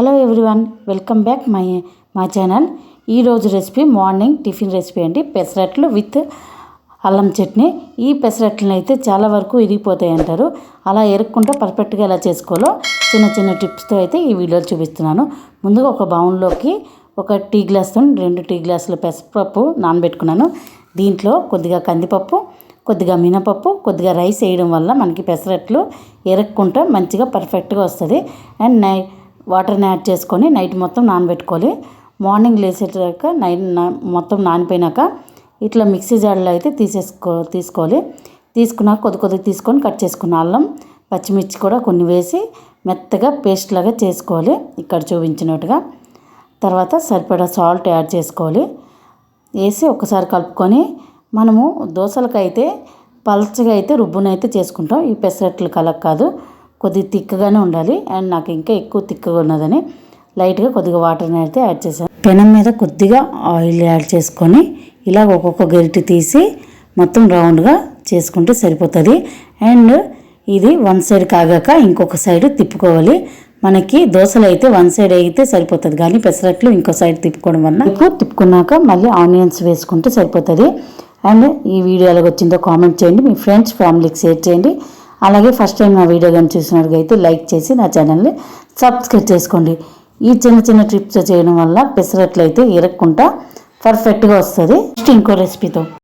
Hello everyone welcome back my మా channel ఈరోజు recipe morning tiffin recipe అండి. పెసరట్లు విత్ అల్లం చట్నీ. ఈ పెసరట్లను అయితే చాలా వరకు ఇరిగిపోతాయి అంటారు. అలా ఎరుక్కుంటే పర్ఫెక్ట్గా ఎలా చేసుకోవాలో చిన్న చిన్న టిప్స్తో అయితే ఈ వీడియోలో చూపిస్తున్నాను. ముందుగా ఒక బౌన్లోకి ఒక టీ గ్లాస్తో రెండు టీ గ్లాసుల పెసరపప్పు నానబెట్టుకున్నాను. దీంట్లో కొద్దిగా కందిపప్పు కొద్దిగా మినపప్పు కొద్దిగా రైస్ వేయడం వల్ల మనకి పెసరట్లు ఎరక్కుంటే మంచిగా పర్ఫెక్ట్గా వస్తుంది. అండ్ నై వాటర్ని యాడ్ చేసుకొని నైట్ మొత్తం నానబెట్టుకోవాలి. మార్నింగ్ లేచేటాక నైట్ మొత్తం నానిపోయినాక ఇట్లా మిక్సీ జార్లో అయితే తీసేసుకో తీసుకోవాలి. తీసుకున్నాక కొద్ది కొద్దిగా తీసుకొని కట్ చేసుకున్న అల్లం పచ్చిమిర్చి కూడా కొన్ని వేసి మెత్తగా పేస్ట్ లాగా చేసుకోవాలి. ఇక్కడ చూపించినట్టుగా. తర్వాత సరిపడా సాల్ట్ యాడ్ చేసుకోవాలి. వేసి ఒకసారి కలుపుకొని మనము దోశలకైతే పల్చగా అయితే రుబ్బునైతే చేసుకుంటాం. ఈ పెసరట్లు కలక్ కాదు. కొద్దిగా తిక్కగానే ఉండాలి. అండ్ నాకు ఇంకా ఎక్కువ తిక్కగా ఉన్నదని లైట్గా కొద్దిగా వాటర్ని అయితే యాడ్ చేశాను. పెనం మీద కొద్దిగా ఆయిల్ యాడ్ చేసుకొని ఇలా ఒక్కొక్క గరిటె తీసి మొత్తం రౌండ్గా చేసుకుంటే సరిపోతుంది. అండ్ ఇది వన్ సైడ్ కాగాక ఇంకొక సైడ్ తిప్పుకోవాలి. మనకి దోశలు అయితే వన్ సైడ్ అయితే సరిపోతుంది. కానీ పెసరట్లు ఇంకో సైడ్ తిప్పుకోవడం వల్ల ఇప్పుడు తిప్పుకున్నాక మళ్ళీ ఆనియన్స్ వేసుకుంటే సరిపోతుంది. అండ్ ఈ వీడియో ఎలాగ వచ్చిందో కామెంట్ చేయండి. మీ ఫ్రెండ్స్ ఫ్యామిలీకి షేర్ చేయండి. అలాగే ఫస్ట్ టైం నా వీడియో కానీ చూసినట్టుగైతే లైక్ చేసి నా ఛానల్ని సబ్స్క్రైబ్ చేసుకోండి. ఈ చిన్న చిన్న ట్రిప్స్ చేయడం వల్ల పెసరట్లు అయితే ఇరక్కుండా పర్ఫెక్ట్గా వస్తుంది. నెక్స్ట్ ఇంకో రెసిపీతో